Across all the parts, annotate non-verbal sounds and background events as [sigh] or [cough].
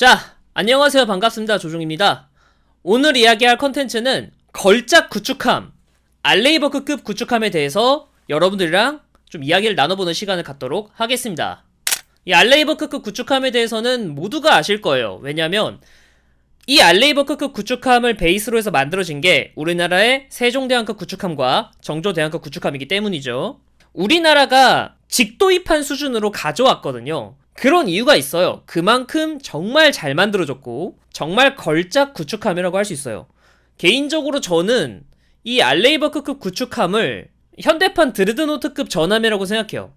자, 안녕하세요. 반갑습니다. 조종입니다. 오늘 이야기할 컨텐츠는 걸작 구축함, 알레이버크급 구축함에 대해서 여러분들이랑 좀 이야기를 나눠보는 시간을 갖도록 하겠습니다. 이 알레이버크급 구축함에 대해서는 모두가 아실 거예요. 왜냐면 이 알레이버크급 구축함을 베이스로 해서 만들어진 게 우리나라의 세종대왕급 구축함과 정조대왕급 구축함이기 때문이죠. 우리나라가 직도입한 수준으로 가져왔거든요. 그런 이유가 있어요. 그만큼 정말 잘 만들어졌고 정말 걸작 구축함이라고 할 수 있어요. 개인적으로 저는 이 알레이버크급 구축함을 현대판 드레드노트급 전함이라고 생각해요.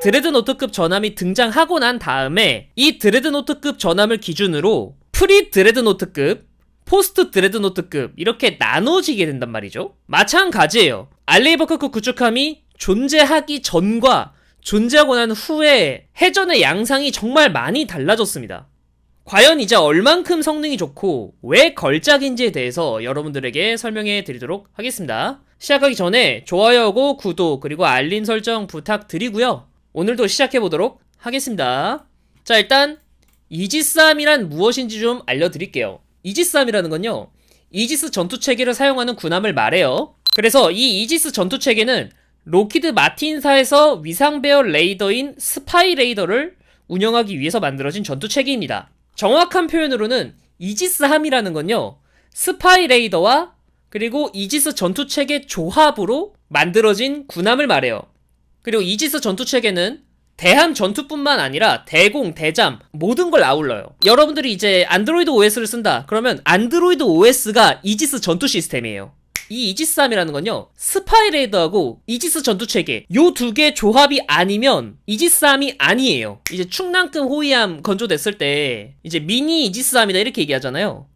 드레드노트급 전함이 등장하고 난 다음에 이 드레드노트급 전함을 기준으로 프리 드레드노트급, 포스트 드레드노트급 이렇게 나눠지게 된단 말이죠. 마찬가지예요. 알레이버크급 구축함이 존재하기 전과 존재하고 난 후에 해전의 양상이 정말 많이 달라졌습니다. 과연 이제 얼만큼 성능이 좋고 왜 걸작인지에 대해서 여러분들에게 설명해 드리도록 하겠습니다. 시작하기 전에 좋아요하고 구독 그리고 알림 설정 부탁드리고요. 오늘도 시작해 보도록 하겠습니다. 자 일단 이지스함이란 무엇인지 좀 알려드릴게요. 이지스함이라는 건요. 이지스 전투 체계를 사용하는 군함을 말해요. 그래서 이 이지스 전투 체계는 로키드 마틴사에서 위상배열 레이더인 스파이 레이더를 운영하기 위해서 만들어진 전투 체계입니다. 정확한 표현으로는 이지스함이라는 건요. 스파이 레이더와 그리고 이지스 전투 체계 조합으로 만들어진 군함을 말해요. 그리고 이지스 전투 체계는 대함 전투뿐만 아니라 대공, 대잠 모든 걸 아울러요. 여러분들이 이제 안드로이드 OS를 쓴다. 그러면 안드로이드 OS가 이지스 전투 시스템이에요. 이 이지스함이라는 건요 스파이 레이더하고 이지스 전투 체계 요 두 개 조합이 아니면 이지스함이 아니에요. 이제 충남급 호위함 건조됐을 때 이제 미니 이지스함이다 이렇게 얘기하잖아요.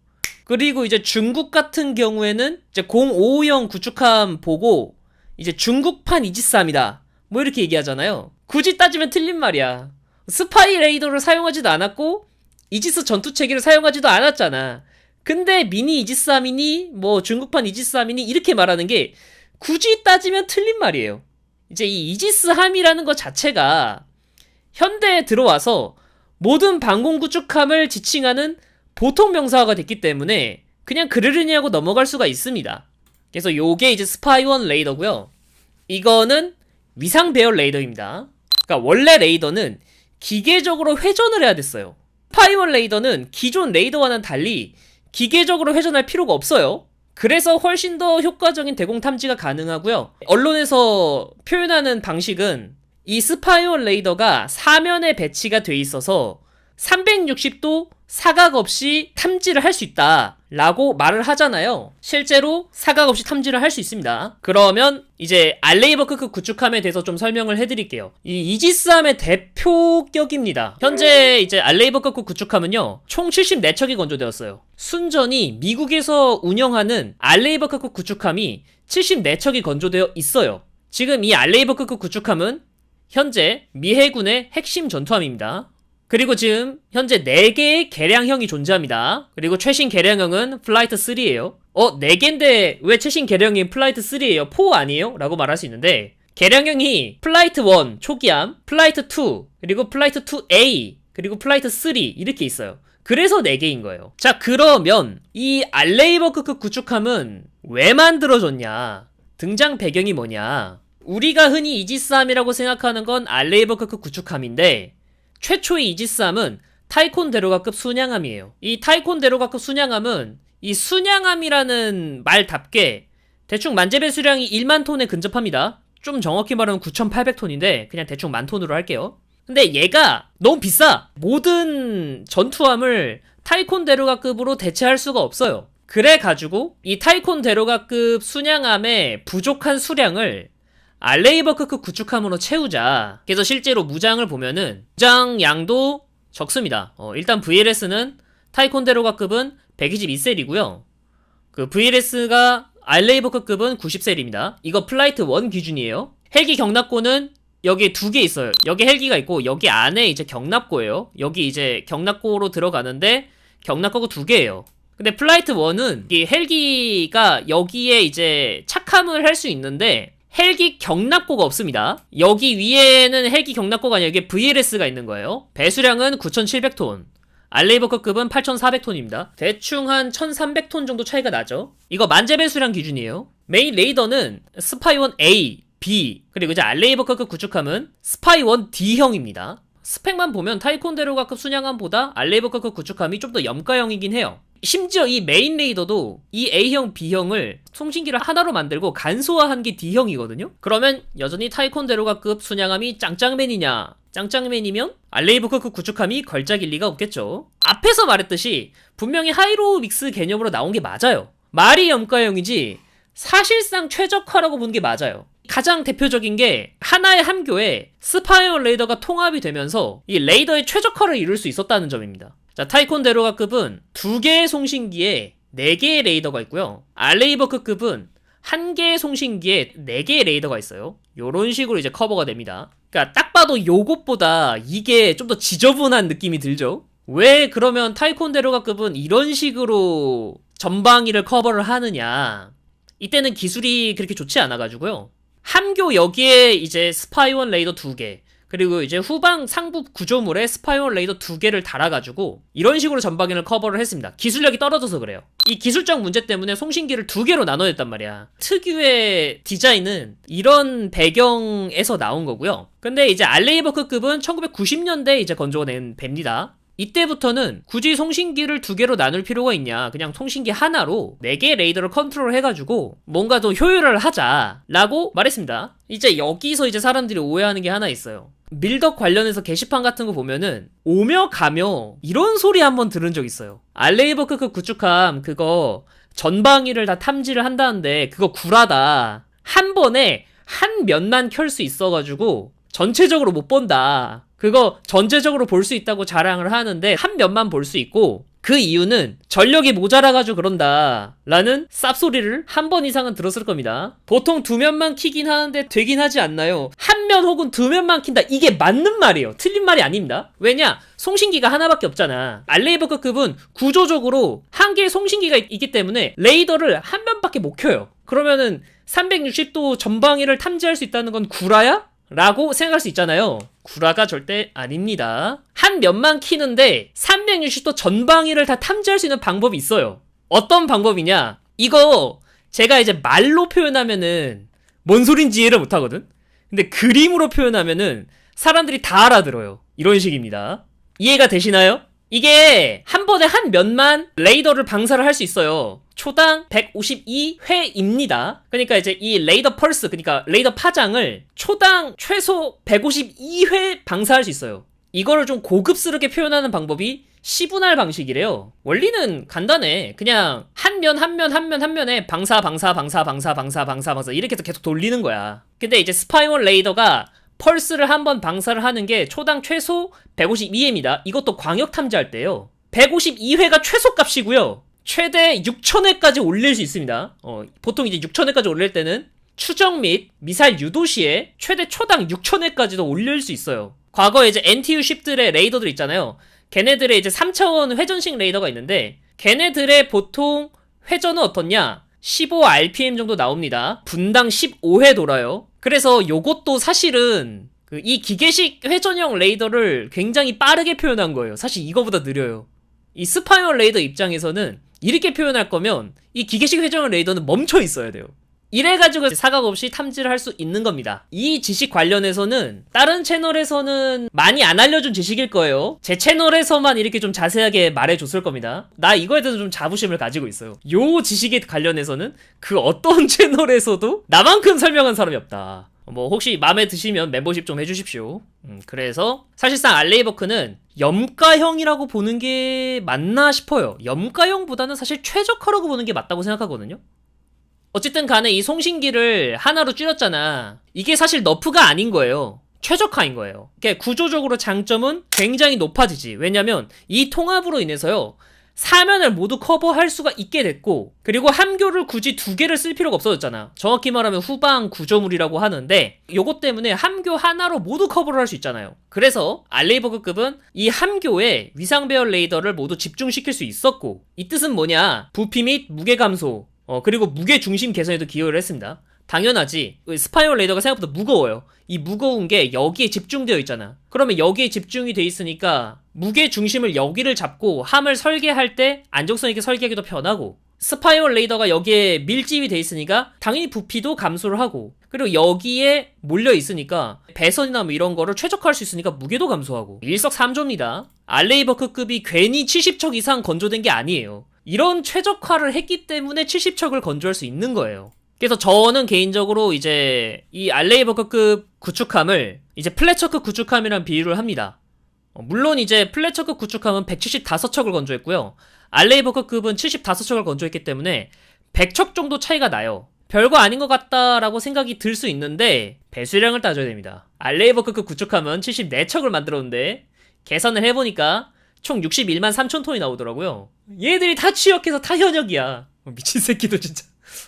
그리고 이제 중국 같은 경우에는 이제 050 구축함 보고 이제 중국판 이지스함이다. 뭐 이렇게 얘기하잖아요. 굳이 따지면 틀린 말이야. 스파이 레이더를 사용하지도 않았고 이지스 전투 체계를 사용하지도 않았잖아 근데 미니 이지스함이니 뭐 중국판 이지스함이니 이렇게 말하는 게 굳이 따지면 틀린 말이에요. 이제 이 이지스함이라는 것 자체가 현대에 들어와서 모든 방공 구축함을 지칭하는 보통 명사가 됐기 때문에 그냥 그르르니 하고 넘어갈 수가 있습니다. 그래서 요게 이제 스파이원 레이더고요. 이거는 위상 배열 레이더입니다. 그러니까 원래 레이더는 기계적으로 회전을 해야 됐어요. 스파이원 레이더는 기존 레이더와는 달리 기계적으로 회전할 필요가 없어요. 그래서 훨씬 더 효과적인 대공 탐지가 가능하고요. 언론에서 표현하는 방식은 이 스파이온 레이더가 사면에 배치가 돼 있어서 360도 사각 없이 탐지를 할 수 있다. 라고 말을 하잖아요. 실제로 사각 없이 탐지를 할 수 있습니다. 그러면 이제 알레이버크급 구축함에 대해서 좀 설명을 해드릴게요. 이 이지스함의 대표격입니다. 현재 이제 알레이버크급 구축함은요, 총 74척이 건조되었어요. 순전히 미국에서 운영하는 알레이버크급 구축함이 74척이 건조되어 있어요. 지금 이 알레이버크급 구축함은 현재 미 해군의 핵심 전투함입니다. 그리고 지금 현재 4개의 개량형이 존재합니다. 그리고 최신 개량형은 플라이트 3예요. 어, 4개인데 왜 최신 개량형이 플라이트 3예요? 4 아니에요? 라고 말할 수 있는데 개량형이 플라이트 1 초기함, 플라이트 2, 그리고 플라이트 2A, 그리고 플라이트 3 이렇게 있어요. 그래서 4개인 거예요. 자, 그러면 이 알레이버크급 구축함은 왜 만들어졌냐? 등장 배경이 뭐냐? 우리가 흔히 이지스함이라고 생각하는 건 알레이버크급 구축함인데 최초의 이지스함은 타이콘 데로가급 순양함이에요. 이 타이콘 데로가급 순양함은 이 순양함이라는 말답게 대충 만재배 수량이 1만 톤에 근접합니다. 좀 정확히 말하면 9,800톤인데 그냥 대충 만 톤으로 할게요. 근데 얘가 너무 비싸. 모든 전투함을 타이콘 데로가급으로 대체할 수가 없어요. 그래 가지고 이 타이콘 데로가급 순양함의 부족한 수량을 알레이버크급 구축함으로 채우자. 그래서 실제로 무장을 보면은 무장 양도 적습니다. 어, 일단 VLS는 타이콘데로가급은 122셀이고요. 그 VLS가 알레이버크급은 90셀입니다. 이거 플라이트 1 기준이에요. 헬기 경납고는 여기에 두개 있어요. 여기 헬기가 있고 여기 안에 이제 경납고예요. 여기 이제 경납고로 들어가는데 경납고가 두 개예요. 근데 플라이트 1은 이 헬기가 여기에 이제 착함을 할 수 있는데 헬기 경납고가 없습니다. 여기 위에는 헬기 경납고가 아니라 여기 VLS가 있는 거예요. 배수량은 9,700톤. 알레이버크급은 8,400톤입니다. 대충 한 1,300톤 정도 차이가 나죠. 이거 만재 배수량 기준이에요. 메인 레이더는 스파이원 A, B, 그리고 이제 알레이버크급 구축함은 스파이원 D형입니다. 스펙만 보면 타이콘데로가급 순양함보다 알레이버크급 구축함이 좀 더 염가형이긴 해요. 심지어 이 메인 레이더도 이 A형, B형을 송신기를 하나로 만들고 간소화한 게 D형이거든요? 그러면 여전히 타이콘데로가급 순양함이 짱짱맨이냐? 짱짱맨이면 알레이버크급 구축함이 걸작일 리가 없겠죠. 앞에서 말했듯이 분명히 하이로우 믹스 개념으로 나온 게 맞아요. 말이 염가형이지 사실상 최적화라고 보는 게 맞아요. 가장 대표적인 게 하나의 함교에 스파이어 레이더가 통합이 되면서 이 레이더의 최적화를 이룰 수 있었다는 점입니다. 자, 타이콘 데로가급은 두 개의 송신기에 네 개의 레이더가 있고요. 알레이버크급은 한 개의 송신기에 네 개의 레이더가 있어요. 요런 식으로 이제 커버가 됩니다. 그러니까 딱 봐도 요것보다 이게 좀 더 지저분한 느낌이 들죠? 왜 그러면 타이콘 데로가급은 이런 식으로 전방위를 커버를 하느냐? 이때는 기술이 그렇게 좋지 않아가지고요. 함교 여기에 이제 스파이원 레이더 두 개, 그리고 이제 후방 상부 구조물에 스파이원 레이더 두 개를 달아가지고 이런 식으로 전방위를 커버를 했습니다. 기술력이 떨어져서 그래요. 이 기술적 문제 때문에 송신기를 두 개로 나눠냈단 말이야. 특유의 디자인은 이런 배경에서 나온 거고요. 근데 이제 알레이버크급은 1990년대 이제 건조낸 배입니다. 이때부터는 굳이 송신기를 두 개로 나눌 필요가 있냐. 그냥 송신기 하나로 네 개의 레이더를 컨트롤 해가지고 뭔가 더 효율을 하자라고 말했습니다. 이제 여기서 이제 사람들이 오해하는 게 하나 있어요. 밀덕 관련해서 게시판 같은 거 보면은 오며 가며 이런 소리 한번 들은 적 있어요. 알레이버크급 구축함 그거 전방위를 다 탐지를 한다는데 그거 구라다. 한 번에 한 면만 켤 수 있어가지고 전체적으로 못 본다. 그거 전체적으로 볼 수 있다고 자랑을 하는데 한 면만 볼 수 있고 그 이유는 전력이 모자라가지고 그런다 라는 쌉소리를 한 번 이상은 들었을 겁니다. 보통 두 면만 키긴 하는데 되긴 하지 않나요? 한 면 혹은 두 면만 킨다. 이게 맞는 말이에요. 틀린 말이 아닙니다. 왜냐? 송신기가 하나밖에 없잖아. 알레이버크급은 구조적으로 한 개의 송신기가 있- 있기 때문에 레이더를 한 면밖에 못 켜요. 그러면은 360도 전방위를 탐지할 수 있다는 건 구라야? 라고 생각할 수 있잖아요. 구라가 절대 아닙니다. 한 면만 키는데 360도 전방위를 다 탐지할 수 있는 방법이 있어요. 어떤 방법이냐? 이거 제가 이제 말로 표현하면은 뭔 소린지 이해를 못하거든? 근데 그림으로 표현하면은 사람들이 다 알아들어요. 이런 식입니다. 이해가 되시나요? 이게 한 번에 한 면만 레이더를 방사를 할 수 있어요. 초당 152회입니다. 그러니까 이제 이 레이더 펄스, 그러니까 레이더 파장을 초당 최소 152회 방사할 수 있어요. 이거를 좀 고급스럽게 표현하는 방법이 시분할 방식이래요. 원리는 간단해. 그냥 한 면 한 면 한 면 한 면에 방사 방사 방사 방사 방사 방사 방사 이렇게 해서 계속 돌리는 거야. 근데 이제 스파이원 레이더가 펄스를 한 번 방사를 하는 게 초당 최소 152회입니다. 이것도 광역 탐지할 때요. 152회가 최소 값이고요. 최대 6,000회까지 올릴 수 있습니다. 어, 보통 이제 6,000회까지 올릴 때는 추정 및 미사일 유도 시에 최대 초당 6,000회까지도 올릴 수 있어요. 과거에 이제 NTU 쉽들의 레이더들 있잖아요. 걔네들의 이제 3차원 회전식 레이더가 있는데 걔네들의 보통 회전은 어떻냐? 15rpm 정도 나옵니다. 분당 15회 돌아요. 그래서 요것도 사실은 그 이 기계식 회전형 레이더를 굉장히 빠르게 표현한 거예요. 사실 이거보다 느려요. 이 스파이럴 레이더 입장에서는 이렇게 표현할 거면 이 기계식 회전형 레이더는 멈춰 있어야 돼요. 이래가지고 사각 없이 탐지를 할 수 있는 겁니다. 이 지식 관련해서는 다른 채널에서는 많이 안 알려준 지식일 거예요. 제 채널에서만 이렇게 좀 자세하게 말해줬을 겁니다. 나 이거에 대해서 좀 자부심을 가지고 있어요. 요 지식에 관련해서는 그 어떤 [laughs] 채널에서도 나만큼 설명한 사람이 없다. 뭐 혹시 마음에 드시면 멤버십 좀 해주십시오. 음, 그래서 사실상 알레이버크는 염가형이라고 보는 게 맞나 싶어요. 염가형보다는 사실 최적화라고 보는 게 맞다고 생각하거든요. 어쨌든 간에 이 송신기를 하나로 줄였잖아. 이게 사실 너프가 아닌 거예요. 최적화인 거예요. 그러니까 구조적으로 장점은 굉장히 높아지지. 왜냐면 이 통합으로 인해서요. 사면을 모두 커버할 수가 있게 됐고 그리고 함교를 굳이 두 개를 쓸 필요가 없어졌잖아. 정확히 말하면 후방 구조물이라고 하는데 요것 때문에 함교 하나로 모두 커버를 할 수 있잖아요. 그래서 알레이버그급은 이 함교에 위상 배열 레이더를 모두 집중시킬 수 있었고 이 뜻은 뭐냐? 부피 및 무게 감소 어, 그리고 무게 중심 개선에도 기여를 했습니다. 당연하지. 그 스파이럴 레이더가 생각보다 무거워요. 이 무거운 게 여기에 집중되어 있잖아. 그러면 여기에 집중이 돼 있으니까 무게 중심을 여기를 잡고 함을 설계할 때 안정성 있게 설계하기도 편하고 스파이럴 레이더가 여기에 밀집이 돼 있으니까 당연히 부피도 감소를 하고 그리고 여기에 몰려 있으니까 배선이나 뭐 이런 거를 최적화할 수 있으니까 무게도 감소하고 일석삼조입니다. 알레이버크급이 괜히 70척 이상 건조된 게 아니에요. 이런 최적화를 했기 때문에 70척을 건조할 수 있는 거예요. 그래서 저는 개인적으로 이제 이 알레이버크급 구축함을 이제 플래처급 구축함이랑 비유를 합니다. 어, 물론 이제 플래처급 구축함은 175척을 건조했고요. 알레이버크급은 75척을 건조했기 때문에 100척 정도 차이가 나요. 별거 아닌 것 같다라고 생각이 들 수 있는데 배수량을 따져야 됩니다. 알레이버크급 구축함은 74척을 만들었는데 계산을 해보니까 총 61만 3천 톤이 나오더라고요. 얘들이 다 취역해서 다 현역이야. 어, 미친 새끼도 진짜.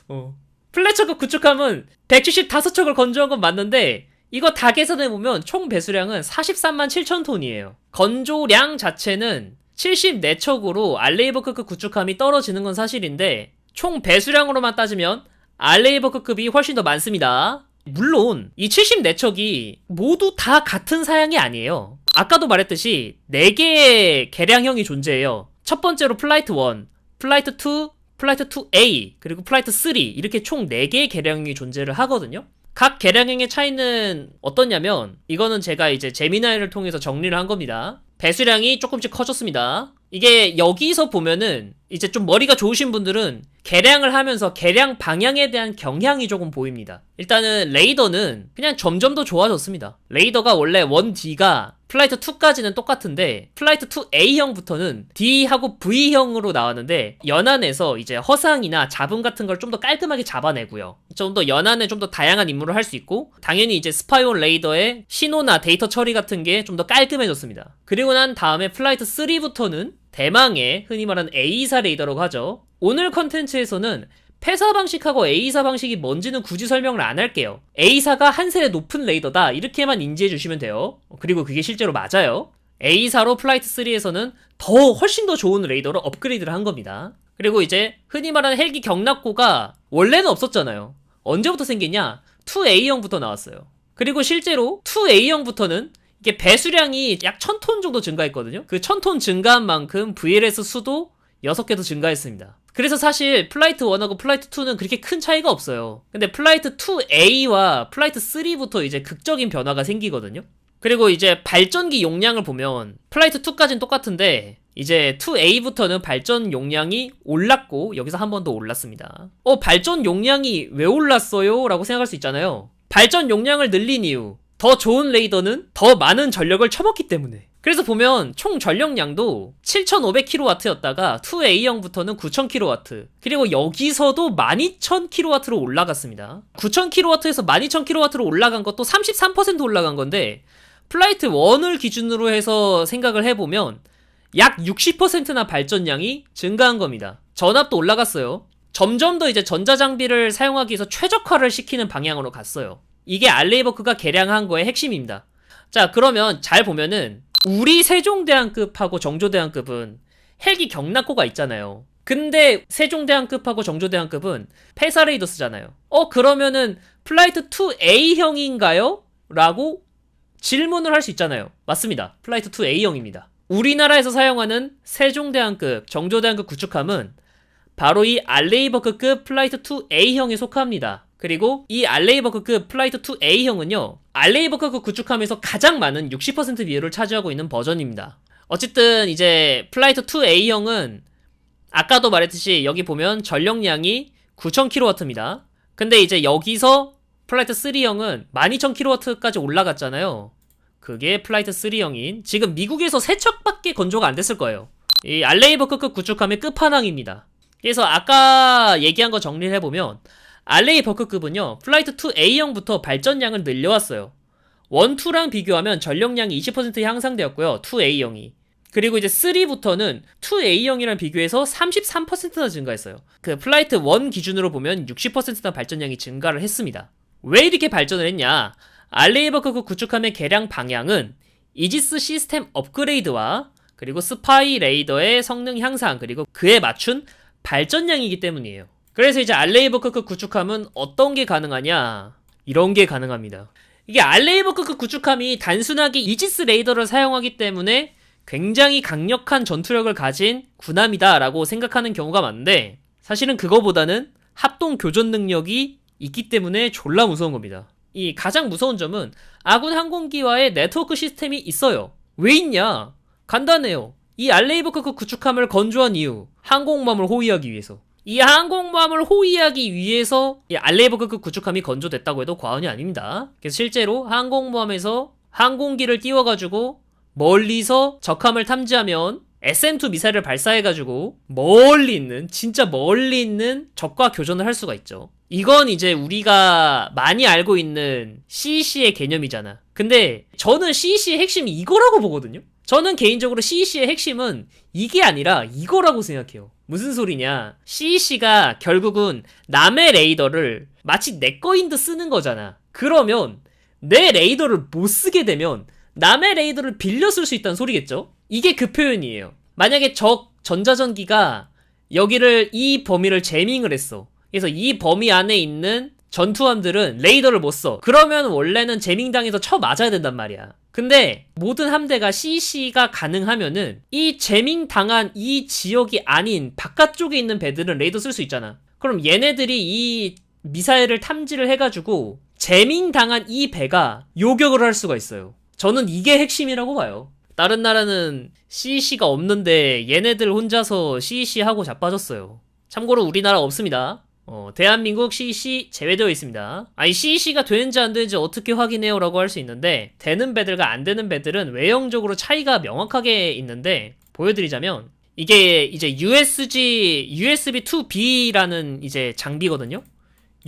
어. 플래처급 구축함은 175척을 건조한 건 맞는데 이거 다 계산해보면 총 배수량은 43만 7천 톤이에요. 건조량 자체는 74척으로 알레이버크급 구축함이 떨어지는 건 사실인데 총 배수량으로만 따지면 알레이버크급이 훨씬 더 많습니다. 물론 이 74척이 모두 다 같은 사양이 아니에요. 아까도 말했듯이 4개의 개량형이 존재해요. 첫 번째로 플라이트 1, 플라이트 2, 플라이트 2A, 그리고 플라이트 3 이렇게 총 4개의 개량형이 존재를 하거든요. 각 개량형의 차이는 어떻냐면 이거는 제가 이제 제미나이를 통해서 정리를 한 겁니다. 배수량이 조금씩 커졌습니다. 이게 여기서 보면은 이제 좀 머리가 좋으신 분들은 개량을 하면서 개량 방향에 대한 경향이 조금 보입니다. 일단은 레이더는 그냥 점점 더 좋아졌습니다. 레이더가 원래 1D가 플라이트 2까지는 똑같은데 플라이트 2A형부터는 D하고 V형으로 나왔는데 연안에서 이제 허상이나 잡음 같은 걸 좀 더 깔끔하게 잡아내고요. 좀 더 연안에 좀 더 다양한 임무를 할 수 있고 당연히 이제 스파이온 레이더의 신호나 데이터 처리 같은 게 좀 더 깔끔해졌습니다. 그리고 난 다음에 플라이트 3부터는 대망의 흔히 말하는 A사 레이더라고 하죠. 오늘 컨텐츠에서는 폐사 방식하고 A사 방식이 뭔지는 굳이 설명을 안 할게요. A사가 한 세대 높은 레이더다 이렇게만 인지해 주시면 돼요. 그리고 그게 실제로 맞아요. A사로 플라이트 3에서는 더 훨씬 더 좋은 레이더로 업그레이드를 한 겁니다. 그리고 이제 흔히 말하는 헬기 경락고가 원래는 없었잖아요. 언제부터 생겼냐? 2A형부터 나왔어요. 그리고 실제로 2A형부터는 이게 배수량이 약 1000톤 정도 증가했거든요. 그 1000톤 증가한 만큼 VLS 수도 6개 더 증가했습니다. 그래서 사실 플라이트 1하고 플라이트 2는 그렇게 큰 차이가 없어요. 근데 플라이트 2A와 플라이트 3부터 이제 극적인 변화가 생기거든요. 그리고 이제 발전기 용량을 보면 플라이트 2까지는 똑같은데 이제 2A부터는 발전 용량이 올랐고 여기서 한 번 더 올랐습니다. 어, 발전 용량이 왜 올랐어요? 라고 생각할 수 있잖아요. 발전 용량을 늘린 이유. 더 좋은 레이더는 더 많은 전력을 쳐먹기 때문에. 그래서 보면 총 전력량도 7,500kW였다가 2A형부터는 9,000kW. 그리고 여기서도 12,000kW로 올라갔습니다. 9,000kW에서 12,000kW로 올라간 것도 33% 올라간 건데 플라이트 1을 기준으로 해서 생각을 해보면 약 60%나 발전량이 증가한 겁니다. 전압도 올라갔어요. 점점 더 이제 전자장비를 사용하기 위해서 최적화를 시키는 방향으로 갔어요. 이게 알레이버크가 개량한 거의 핵심입니다. 자, 그러면 잘 보면은 우리 세종대왕급하고 정조대왕급은 헬기 경락고가 있잖아요. 근데 세종대왕급하고 정조대왕급은 페사레이더 쓰잖아요. 어, 그러면은 플라이트 2A형인가요? 라고 질문을 할 수 있잖아요. 맞습니다. 플라이트 2A형입니다. 우리나라에서 사용하는 세종대왕급, 정조대왕급 구축함은 바로 이 알레이버크급 플라이트 2A형에 속합니다. 그리고 이 알레이버크급 플라이트 2A형은요, 알레이버크급 구축함에서 가장 많은 60% 비율을 차지하고 있는 버전입니다. 어쨌든 이제 플라이트 2A형은 아까도 말했듯이 여기 보면 전력량이 9000kW입니다. 근데 이제 여기서 플라이트 3형은 12000kW까지 올라갔잖아요. 그게 플라이트 3형인 지금 미국에서 3척밖에 건조가 안 됐을 거예요. 이 알레이버크급 구축함의 끝판왕입니다. 그래서 아까 얘기한 거 정리를 해보면 알레이 버크급은요, 플라이트 2A형부터 발전량을 늘려왔어요. 1, 2랑 비교하면 전력량이 20% 향상되었고요, 2A형이. 그리고 이제 3부터는 2A형이랑 비교해서 33%나 증가했어요. 그 플라이트 1 기준으로 보면 60%나 발전량이 증가를 했습니다. 왜 이렇게 발전을 했냐? 알레이버크급 구축함의 개량 방향은 이지스 시스템 업그레이드와 그리고 스파이 레이더의 성능 향상 그리고 그에 맞춘 발전량이기 때문이에요. 그래서 이제 알레이버크급 구축함은 어떤 게 가능하냐? 이런 게 가능합니다. 이게 알레이버크급 구축함이 단순하게 이지스 레이더를 사용하기 때문에 굉장히 강력한 전투력을 가진 군함이다 라고 생각하는 경우가 많은데 사실은 그거보다는 합동 교전 능력이 있기 때문에 졸라 무서운 겁니다. 이 가장 무서운 점은 아군 항공기와의 네트워크 시스템이 있어요. 왜 있냐? 간단해요. 이 알레이버크급 구축함을 건조한 이유, 항공모함을 호위하기 위해서. 이 항공모함을 호위하기 위해서 이 알레이버크급 구축함이 건조됐다고 해도 과언이 아닙니다. 그래서 실제로 항공모함에서 항공기를 띄워가지고 멀리서 적함을 탐지하면 SM2 미사일을 발사해가지고 멀리 있는 진짜 멀리 있는 적과 교전을 할 수가 있죠. 이건 이제 우리가 많이 알고 있는 CEC의 개념이잖아. 근데 저는 CEC의 핵심이 이거라고 보거든요. 저는 개인적으로 CEC의 핵심은 이게 아니라 이거라고 생각해요. 무슨 소리냐? CEC가 결국은 남의 레이더를 마치 내 거인 듯 쓰는 거잖아. 그러면 내 레이더를 못 쓰게 되면 남의 레이더를 빌려 쓸 수 있다는 소리겠죠? 이게 그 표현이에요. 만약에 적 전자전기가 여기를 이 범위를 재밍을 했어. 그래서 이 범위 안에 있는 전투함들은 레이더를 못 써. 그러면 원래는 재밍당해서 쳐 맞아야 된단 말이야. 근데 모든 함대가 CC가 가능하면은 이 재밍 당한 이 지역이 아닌 바깥쪽에 있는 배들은 레이더 쓸 수 있잖아. 그럼 얘네들이 이 미사일을 탐지를 해가지고 재밍 당한 이 배가 요격을 할 수가 있어요. 저는 이게 핵심이라고 봐요. 다른 나라는 CEC가 없는데 얘네들 혼자서 CEC 하고 자빠졌어요. 참고로 우리나라 없습니다. 어, 대한민국 CEC 제외되어 있습니다. 아니 CEC가 되는지 안 되는지 어떻게 확인해요 라고 할 수 있는데 되는 배들과 안 되는 배들은 외형적으로 차이가 명확하게 있는데 보여드리자면 이게 이제 USG USB2B라는 이제 장비거든요.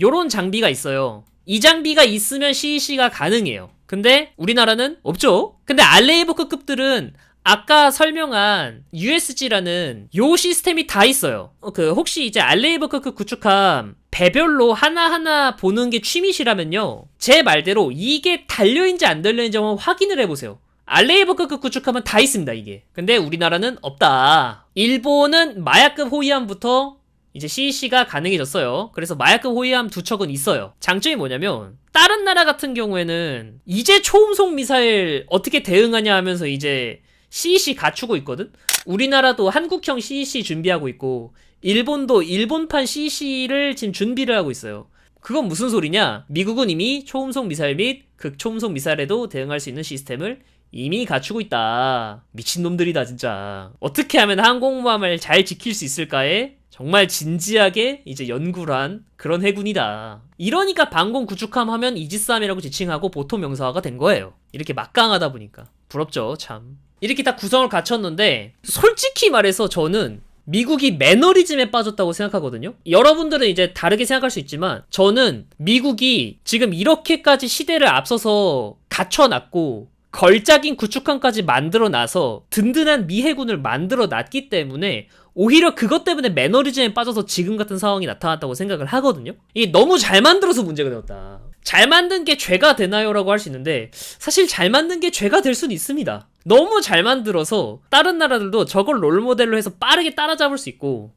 요런 장비가 있어요. 이 장비가 있으면 CEC가 가능해요. 근데 우리나라는 없죠. 근데 알레이버크급들은 아까 설명한 USG라는 요 시스템이 다 있어요. 어, 그 혹시 이제 알레이버크급 구축함 배별로 하나하나 보는 게 취미시라면요. 제 말대로 이게 달려있는지 안 달려있는지 한번 확인을 해보세요. 알레이버크급 구축함은 다 있습니다, 이게. 근데 우리나라는 없다. 일본은 마약급 호위함부터 이제 CEC가 가능해졌어요. 그래서 마약급 호위함 두 척은 있어요. 장점이 뭐냐면 다른 나라 같은 경우에는 이제 초음속 미사일 어떻게 대응하냐 하면서 이제 CEC 갖추고 있거든. 우리나라도 한국형 CEC 준비하고 있고 일본도 일본판 CEC를 지금 준비를 하고 있어요. 그건 무슨 소리냐? 미국은 이미 초음속 미사일 및 극초음속 미사일에도 대응할 수 있는 시스템을 이미 갖추고 있다. 미친놈들이다, 진짜. 어떻게 하면 항공모함을 잘 지킬 수 있을까에 정말 진지하게 이제 연구를 한 그런 해군이다. 이러니까 방공 구축함 하면 이지스함이라고 지칭하고 보통 명사화가 된 거예요. 이렇게 막강하다 보니까. 부럽죠, 참. 이렇게 다 구성을 갖췄는데, 솔직히 말해서 저는 미국이 매너리즘에 빠졌다고 생각하거든요. 여러분들은 이제 다르게 생각할 수 있지만 저는 미국이 지금 이렇게까지 시대를 앞서서 갖춰놨고 걸작인 구축함까지 만들어 놔서 든든한 미해군을 만들어 놨기 때문에 오히려 그것 때문에 매너리즘에 빠져서 지금 같은 상황이 나타났다고 생각을 하거든요. 이게 너무 잘 만들어서 문제가 되었다. 잘 만든 게 죄가 되나요?라고 할 수 있는데 사실 잘 만든 게 죄가 될 수는 있습니다. 너무 잘 만들어서 다른 나라들도 저걸 롤모델로 해서 빠르게 따라잡을 수 있고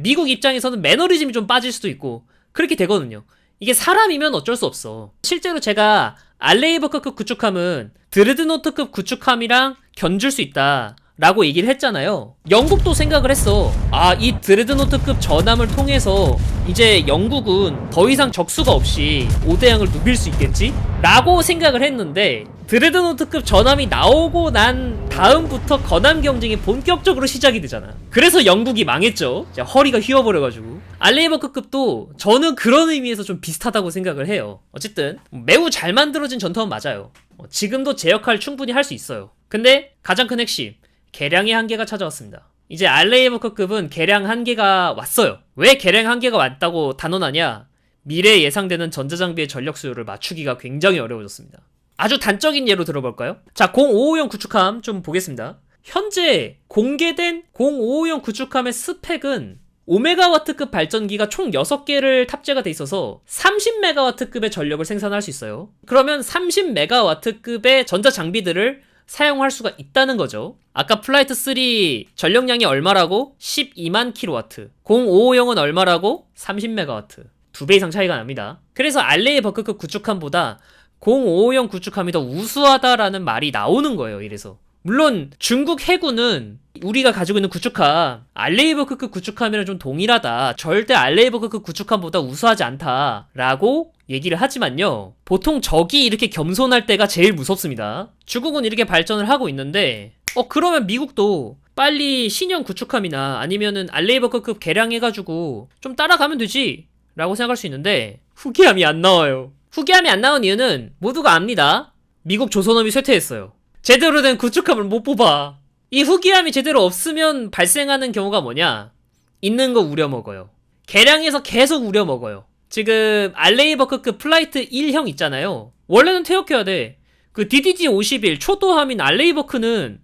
미국 입장에서는 매너리즘이 좀 빠질 수도 있고 그렇게 되거든요. 이게 사람이면 어쩔 수 없어. 실제로 제가 알레이버크급 구축함은 드레드노트급 구축함이랑 견줄 수 있다. 라고 얘기를 했잖아요. 영국도 생각을 했어. 아, 이 드레드노트급 전함을 통해서 이제 영국은 더 이상 적수가 없이 5대양을 누빌 수 있겠지? 라고 생각을 했는데 드레드노트급 전함이 나오고 난 다음부터 건함 경쟁이 본격적으로 시작이 되잖아. 그래서 영국이 망했죠. 허리가 휘어버려가지고. 알레이버크급도 저는 그런 의미에서 좀 비슷하다고 생각을 해요. 어쨌든 매우 잘 만들어진 전투함 맞아요. 어, 지금도 제 역할 충분히 할 수 있어요. 근데 가장 큰 핵심 개량의 한계가 찾아왔습니다. 이제 알레이버크급은 개량 한계가 왔어요. 왜 개량 한계가 왔다고 단언하냐? 미래에 예상되는 전자장비의 전력 수요를 맞추기가 굉장히 어려워졌습니다. 아주 단적인 예로 들어볼까요? 자, 0550 구축함 좀 보겠습니다. 현재 공개된 0550 구축함의 스펙은 5메가와트급 발전기가 총 6개를 탑재가 돼 있어서 30메가와트급의 전력을 생산할 수 있어요. 그러면 30메가와트급의 전자 장비들을 사용할 수가 있다는 거죠. 아까 플라이트 3 전력량이 얼마라고? 12만 킬로와트. 0550은 얼마라고? 30메가와트. 두 배 이상 차이가 납니다. 그래서 알레이 버크급 구축함보다 0550 구축함이 더 우수하다라는 말이 나오는 거예요. 이래서. 물론 중국 해군은 우리가 가지고 있는 구축함 알레이버크급 구축함이랑 좀 동일하다. 절대 알레이버크급 구축함보다 우수하지 않다라고 얘기를 하지만요. 보통 적이 이렇게 겸손할 때가 제일 무섭습니다. 중국은 이렇게 발전을 하고 있는데 어 그러면 미국도 빨리 신형 구축함이나 아니면은 알레이버크급 개량해가지고 좀 따라가면 되지 라고 생각할 수 있는데 후기함이 안 나와요. 후기함이 안 나온 이유는 모두가 압니다. 미국 조선업이 쇠퇴했어요 제대로 된 구축함을 못 뽑아. 이 후기함이 제대로 없으면 발생하는 경우가 뭐냐? 있는 거 우려먹어요. 개량해서 계속 우려먹어요. 지금 알레이버크급 플라이트 1형 있잖아요. 원래는 퇴역해야 돼. 그 DDG-51 초도함인 알레이버크는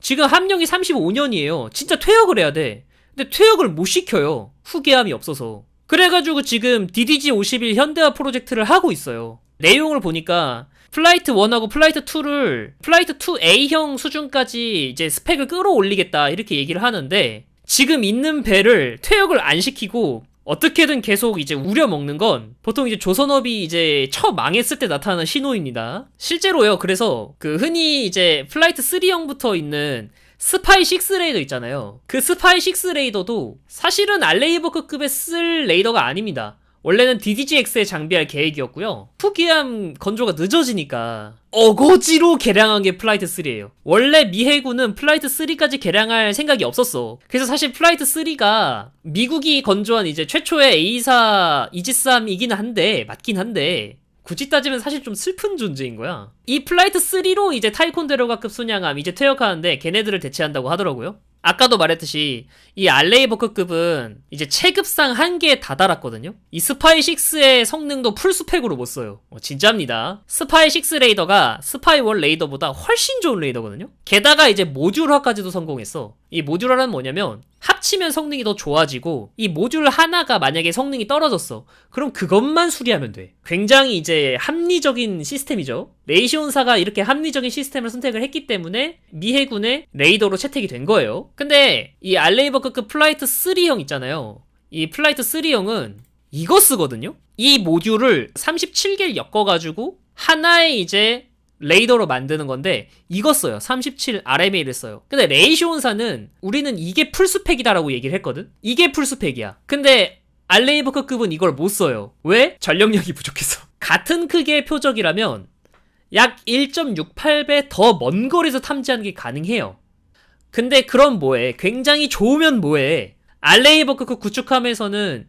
지금 함령이 35년이에요. 진짜 퇴역을 해야 돼. 근데 퇴역을 못 시켜요. 후기함이 없어서. 그래가지고 지금 DDG-51 현대화 프로젝트를 하고 있어요. 내용을 보니까 플라이트 1하고 플라이트 2를 플라이트 2A형 수준까지 이제 스펙을 끌어올리겠다 이렇게 얘기를 하는데 지금 있는 배를 퇴역을 안 시키고 어떻게든 계속 이제 우려먹는 건 보통 이제 조선업이 이제 처 망했을 때 나타나는 신호입니다. 실제로요. 그래서 그 흔히 이제 플라이트 3형부터 있는 스파이 6 레이더 있잖아요. 그 스파이 6 레이더도 사실은 알레이버크급에 쓸 레이더가 아닙니다. 원래는 DDGX에 장비할 계획이었고요. 후기함 건조가 늦어지니까 어거지로 개량한 게 플라이트 3예요. 원래 미 해군은 플라이트 3까지 개량할 생각이 없었어. 그래서 사실 플라이트 3가 미국이 건조한 이제 최초의 A사 이지스함이긴 한데 맞긴 한데 굳이 따지면 사실 좀 슬픈 존재인 거야. 이 플라이트 3로 이제 타이콘데로가급 순양함 이제 퇴역하는데 걔네들을 대체한다고 하더라고요. 아까도 말했듯이 이 알레이버크급은 이제 체급상 한계에 다다랐거든요. 이 스파이 6의 성능도 풀 스펙으로 못 써요. 어, 진짜입니다. 스파이 6 레이더가 스파이 1 레이더보다 훨씬 좋은 레이더거든요. 게다가 이제 모듈화까지도 성공했어. 이 모듈화는 뭐냐면 합치면 성능이 더 좋아지고 이 모듈 하나가 만약에 성능이 떨어졌어. 그럼 그것만 수리하면 돼. 굉장히 이제 합리적인 시스템이죠. 레이시온사가 이렇게 합리적인 시스템을 선택을 했기 때문에 미 해군의 레이더로 채택이 된 거예요. 근데 이 알레이버크급 플라이트 3형 있잖아요. 이 플라이트 3형은 이거 쓰거든요. 이 모듈을 37개를 엮어가지고 하나의 이제 레이더로 만드는 건데 이거 써요. 37 RMA를 써요. 근데 레이시온사는 우리는 이게 풀스펙이다라고 얘기를 했거든. 이게 풀스펙이야. 근데 알레이버크급은 이걸 못 써요. 왜? 전력량이 부족해서. [laughs] 같은 크기의 표적이라면 약 1.68배 더 먼 거리에서 탐지하는 게 가능해요. 근데 그럼 뭐해? 굉장히 좋으면 뭐해? 알레이버크급 구축함에서는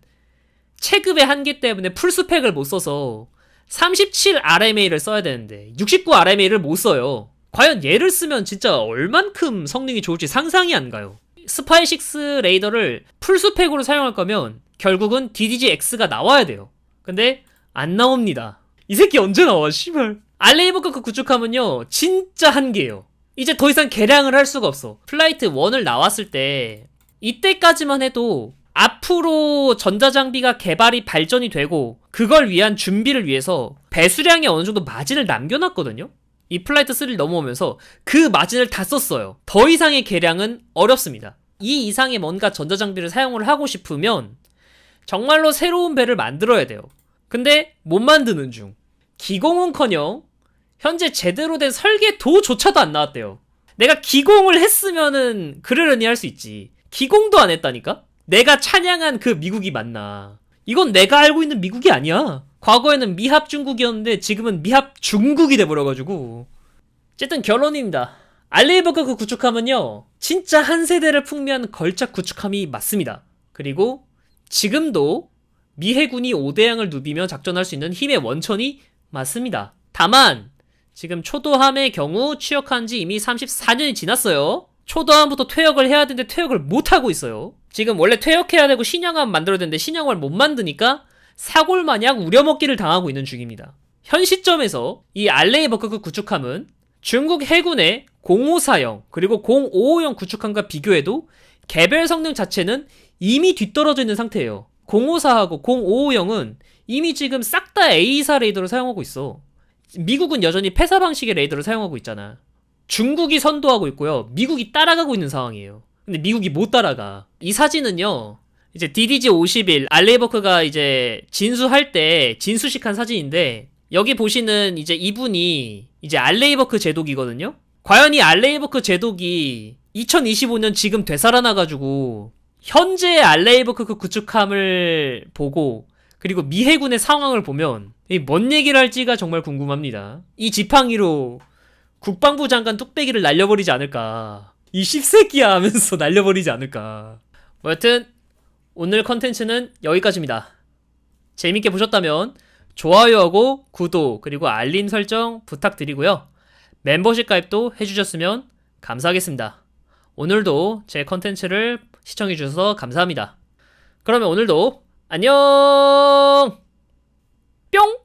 체급의 한계 때문에 풀스펙을 못 써서 37 RMA를 써야 되는데 69 RMA를 못 써요. 과연 얘를 쓰면 진짜 얼만큼 성능이 좋을지 상상이 안 가요. 스파이6 레이더를 풀스펙으로 사용할 거면 결국은 DDG-X가 나와야 돼요. 근데 안 나옵니다. 이 새끼 언제 나와, 씨발. 알레이버크급 구축함은요, 진짜 한계예요. 이제 더 이상 개량을 할 수가 없어. 플라이트 1을 나왔을 때, 이때까지만 해도 앞으로 전자장비가 개발이 발전이 되고 그걸 위한 준비를 위해서 배수량에 어느 정도 마진을 남겨놨거든요. 이 플라이트 3를 넘어오면서 그 마진을 다 썼어요. 더 이상의 개량은 어렵습니다. 이 이상의 뭔가 전자장비를 사용을 하고 싶으면 정말로 새로운 배를 만들어야 돼요. 근데 못 만드는 중. 기공은커녕 현재 제대로 된 설계도조차도 안 나왔대요. 내가 기공을 했으면은 그러려니 할 수 있지. 기공도 안 했다니까? 내가 찬양한 그 미국이 맞나. 이건 내가 알고 있는 미국이 아니야. 과거에는 미합 중국이었는데 지금은 미합 중국이 돼버려가지고. 어쨌든 결론입니다. 알레이버크 그 구축함은요, 진짜 한 세대를 풍미한 걸작 구축함이 맞습니다. 그리고 지금도 미 해군이 5대양을 누비며 작전할 수 있는 힘의 원천이 맞습니다. 다만, 지금 초도함의 경우 취역한 지 이미 34년이 지났어요. 초도함부터 퇴역을 해야 되는데 퇴역을 못하고 있어요. 지금 원래 퇴역해야 되고 신형함 만들어야 되는데 신형을 못 만드니까 사골 마냥 우려먹기를 당하고 있는 중입니다. 현 시점에서 이 알레이 버크급 구축함은 중국 해군의 054형 그리고 055형 구축함과 비교해도 개별 성능 자체는 이미 뒤떨어져 있는 상태예요. 054하고 055형은 이미 지금 싹 다 A사 레이더를 사용하고 있어. 미국은 여전히 폐사 방식의 레이더를 사용하고 있잖아. 중국이 선도하고 있고요. 미국이 따라가고 있는 상황이에요. 근데 미국이 못 따라가. 이 사진은요. 이제 DDG 51 알레이버크가 이제 진수할 때 진수식한 사진인데 여기 보시는 이제 이분이 이제 알레이버크 제독이거든요. 과연 이 알레이버크 제독이 2025년 지금 되살아나가지고 현재 알레이버크 그 구축함을 보고 그리고 미 해군의 상황을 보면 이뭔 얘기를 할지가 정말 궁금합니다. 이 지팡이로 국방부 장관 뚝배기를 날려버리지 않을까. 이 씹새끼야 하면서 [laughs] 날려버리지 않을까. 뭐 여튼 오늘 컨텐츠는 여기까지입니다. 재밌게 보셨다면 좋아요하고 구독 그리고 알림 설정 부탁드리고요. 멤버십 가입도 해주셨으면 감사하겠습니다. 오늘도 제 컨텐츠를 시청해주셔서 감사합니다. 그러면 오늘도 안녕! 뿅!